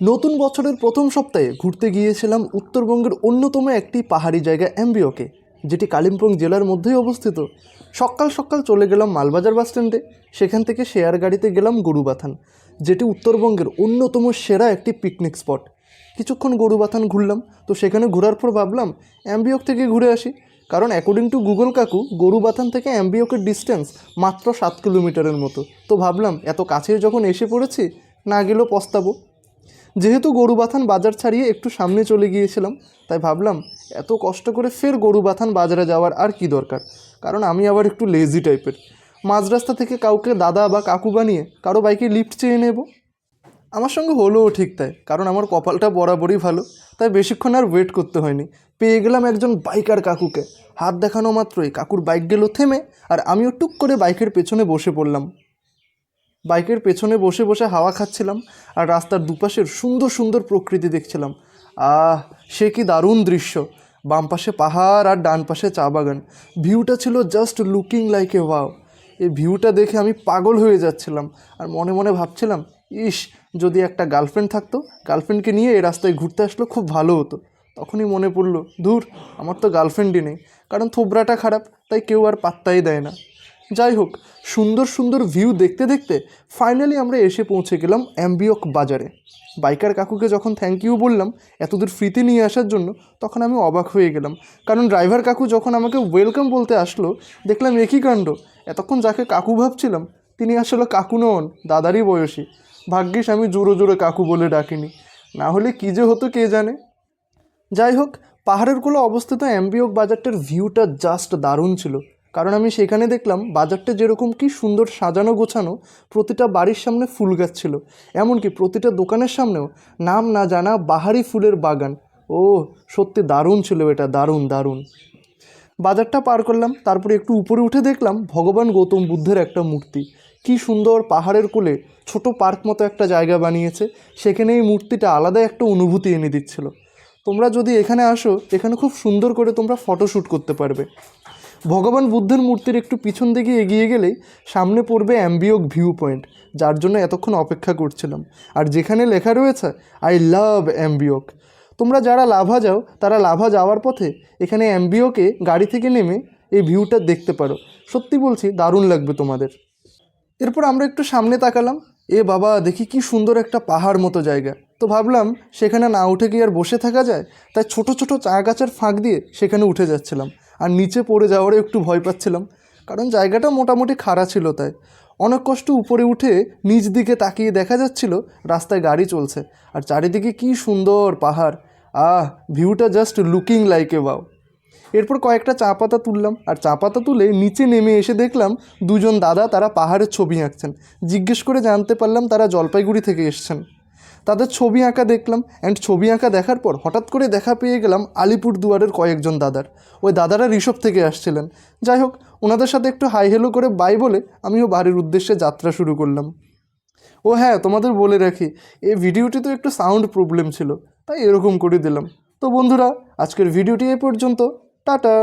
নতুন বছরের প্রথম সপ্তাহে ঘুরতে গিয়েছিলাম উত্তরবঙ্গের অন্যতম একটি পাহাড়ি জায়গা অ্যাম্বিওকে যেটি কালিম্পং জেলার মধ্যেই অবস্থিত। সকাল সকাল চলে গেলাম মালবাজার বাস স্ট্যান্ডে। সেখান থেকে শেয়ার গাড়িতে গেলাম গরুবাথান, যেটি উত্তরবঙ্গের অন্যতম সেরা একটি পিকনিক স্পট। কিছুক্ষণ গরুবাথান ঘুরলাম, তো সেখানে ঘোরার পর ভাবলাম অ্যাম্বিওক থেকে ঘুরে আসি। কারণ অ্যাকর্ডিং টু গুগল কাকু, গরুবাথান থেকে অ্যাম্বিওকের ডিস্টেন্স মাত্র সাত কিলোমিটারের মতো। তো ভাবলাম, এত কাছে যখন এসে পড়েছি, না গেলেও পস্তাবো। যেহেতু গরুবাথান বাজার ছাড়িয়ে একটু সামনে চলে গিয়েছিলাম, তাই ভাবলাম এত কষ্ট করে ফের গরুবাথান বাজারে যাওয়ার আর কি দরকার? কারণ আমি আবার একটু লেজি টাইপের মাঝ রাস্তা থেকে কাউকে দাদা বা কাকু বানিয়ে কারও বাইকে লিফট চেয়ে নেব? আমার সঙ্গে হলোও ঠিক তাই, কারণ আমার কপালটা বরাবরই ভালো, তাই বেশিক্ষণ আর ওয়েট করতে হয়নি। পেয়ে গেলাম একজন বাইকার কাকুকে। হাত দেখানো মাত্রই কাকুর বাইক গেল থেমে, আর আমিও টুক করে বাইকের পেছনে বসে পড়লাম। বাইকের পেছনে বসে বসে হাওয়া খাচ্ছিলাম আর রাস্তার দুপাশের সুন্দর সুন্দর প্রকৃতি দেখছিলাম। আহ, সে কি দারুণ দৃশ্য। বাম পাশে পাহাড় আর ডান পাশে চা বাগান। ভিউটা ছিল just looking like a wow এই ভিউটা দেখে আমি পাগল হয়ে যাচ্ছিলাম আর মনে মনে ভাবছিলাম, ইস, যদি একটা গার্লফ্রেন্ড থাকতো, গার্লফ্রেন্ডকে নিয়ে এই রাস্তায় ঘুরতে আসলো খুব ভালো হতো। তখনই মনে পড়ল দূর আমার তো গার্লফ্রেন্ডই নেই। কারণ থোবরাটা খারাপ, তাই কেউ আর পাত্তাই দেয় না। যাই হোক, সুন্দর সুন্দর ভিউ দেখতে দেখতে ফাইনালি আমরা এসে পৌঁছে গেলাম অ্যাম্বিওক বাজারে। বাইকার কাকুকে যখন থ্যাংক ইউ বললাম এতদূর ফ্রিতে নিয়ে আসার জন্য, তখন আমি অবাক হয়ে গেলাম। কারণ ড্রাইভার কাকু যখন আমাকে ওয়েলকাম বলতে আসলো, দেখলাম একই কাণ্ড। এতক্ষণ যাকে কাকু ভাবছিলাম, তিনি আসলে কাকু নন, দাদারই বয়সী। ভাগ্যিস আমি জোরে জোরে কাকু বলে ডাকিনি। না হলে কী যে হতো কে জানে? যাই হোক, পাহাড়ের কোলে অবস্থিত অ্যাম্বিওক বাজারটার ভিউটা জাস্ট দারুণ ছিল। কারণ আমি সেখানে দেখলাম বাজারটা যেরকম কি সুন্দর সাজানো গোছানো, প্রতিটা বাড়ির সামনে ফুল গাছ ছিল। এমনকি প্রতিটা দোকানের সামনেও নাম না জানা বাহারি ফুলের বাগান। ও, সত্যি দারুণ ছিল এটা, দারুণ দারুণ। বাজারটা পার করলাম, তারপরে একটু উপরে উঠে দেখলাম ভগবান গৌতম বুদ্ধের একটা মূর্তি। কি সুন্দর পাহাড়ের কোলে ছোট পার্ক মতো একটা জায়গা বানিয়েছে, সেখানে এই মূর্তিটা আলাদা একটা অনুভূতি এনে দিচ্ছিল। তোমরা যদি এখানে আসো, এখানে খুব সুন্দর করে তোমরা ফটোশ্যুট করতে পারবে। ভগবান বুদ্ধের মূর্তির একটু পিছন দিকে এগিয়ে গেলেই সামনে পড়বে অ্যাম্বিওক ভিউ পয়েন্ট, যার জন্য এতক্ষণ অপেক্ষা করছিলাম। আর যেখানে লেখা রয়েছে, আই লাভ অ্যাম্বিওক তোমরা যারা লাভা যাও, তারা লাভা যাওয়ার পথে এখানে অ্যাম্বিওকে গাড়ি থেকে নেমে এই ভিউটা দেখতে পারো। সত্যি বলছি, দারুণ লাগবে তোমাদের। এরপর আমরা একটু সামনে তাকালাম। এ বাবা, দেখি কি সুন্দর একটা পাহাড় মতো জায়গা। তো ভাবলাম, সেখানে না উঠে কি আর বসে থাকা যায়? তাই ছোট ছোট চা গাছের ফাঁক দিয়ে সেখানে উঠে যাচ্ছিলাম। আর নিচে পড়ে যাওয়ারও একটু ভয় পাচ্ছিলাম, কারণ জায়গাটা মোটামুটি খাড়া ছিল তাই। অনেক কষ্ট উপরে উঠে নিচ দিকে তাকিয়ে দেখা যাচ্ছিল রাস্তায় গাড়ি চলছে, আর চারিদিকে কি সুন্দর পাহাড়। আহ, ভিউটা just looking like a wow এরপর কয়েকটা চা পাতা তুললাম, আর চা পাতা তুলে নিচে নেমে এসে দেখলাম দুজন দাদা তারা পাহাড়ের ছবি আঁকছেন। জিজ্ঞেস করে জানতে পারলাম তারা জলপাইগুড়ি থেকে এসছেন। তাদের ছবি আঁকা দেখলাম অ্যান্ড ছবি আঁকা দেখার পর হঠাৎ করে দেখা পেয়ে গেলাম আলিপুর দুয়ারের কয়েকজন দাদার। ওই দাদারা ঋষভ থেকে আসছিলেন। যাই হোক, ওনাদের সাথে একটু হাই হেলো করে বাই বলে আমিও বাড়ির উদ্দেশ্যে যাত্রা শুরু করলাম। ও হ্যাঁ তোমাদের বলে রাখি, এই ভিডিওটি তো একটু সাউন্ড প্রবলেম ছিল, তাই এরকম করে দিলাম। তো বন্ধুরা, আজকের ভিডিওটি এ পর্যন্ত, টাটা!